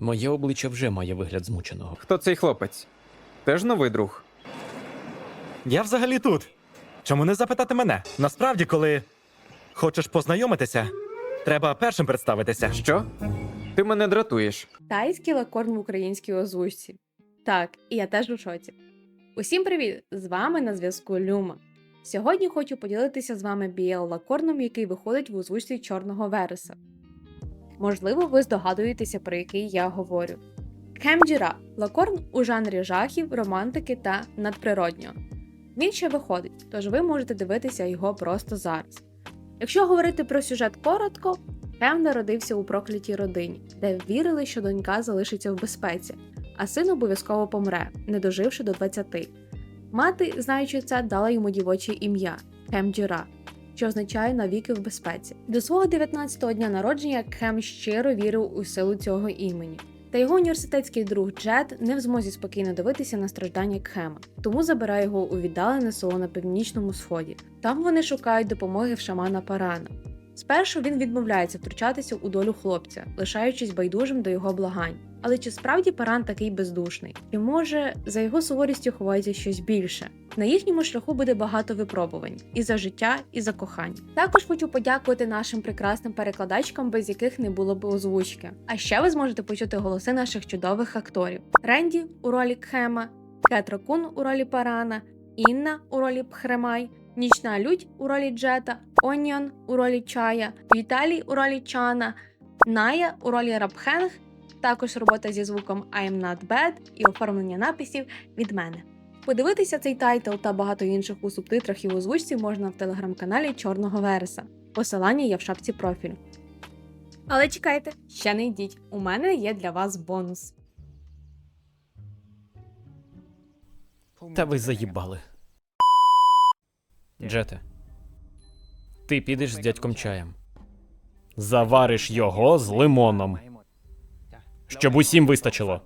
Моє обличчя вже має вигляд змученого. Хто цей хлопець? Теж новий друг. Я взагалі тут. Чому не запитати мене? Насправді, коли хочеш познайомитися, треба першим представитися. Що? Ти мене дратуєш. Тайський лакорн в українській озвучці. Так, і я теж у шоці. Усім привіт! З вами на зв'язку Люма. Сьогодні хочу поділитися з вами BL лакорном, який виходить в озвучці Чорного Вереса. Можливо, ви здогадуєтеся, про який я говорю. Кемджіра лакорн у жанрі жахів, романтики та надприроднього. Він ще виходить, тож ви можете дивитися його просто зараз. Якщо говорити про сюжет коротко, Кем народився у проклятій родині, де вірили, що донька залишиться в безпеці, а син обов'язково помре, не доживши до 20. Мати, знаючи це, дала йому дівоче ім'я Кем Джіра, що означає навіки в безпеці. До свого 19-го дня народження Кем щиро вірив у силу цього імені. Та його університетський друг Джет не в змозі спокійно дивитися на страждання Кхема, тому забирає його у віддалене село на північному сході. Там вони шукають допомоги в шамана Парана. Спершу він відмовляється втручатися у долю хлопця, лишаючись байдужим до його благань. Але чи справді Паран такий бездушний? Чи може за його суворістю ховається щось більше? На їхньому шляху буде багато випробувань і за життя, і за кохання. Також хочу подякувати нашим прекрасним перекладачкам, без яких не було б озвучки. А ще ви зможете почути голоси наших чудових акторів: Ренді у ролі Кхема, Кетра Кун у ролі Парана, Інна у ролі Пхремай. Нічна лють у ролі Джета, Оніон у ролі Чая, Віталій у ролі Чана, Ная у ролі Рабхенг, також робота зі звуком I'm not bad і оформлення написів від мене. Подивитися цей тайтл та багато інших у субтитрах і в озвучці можна в телеграм-каналі Чорного Вереса. Посилання є в шапці профілю. Але чекайте, ще не йдіть. У мене є для вас бонус. Та ви заїбали. Джете. Ти підеш з дядьком чаєм. Завариш його з лимоном. Щоб усім вистачило.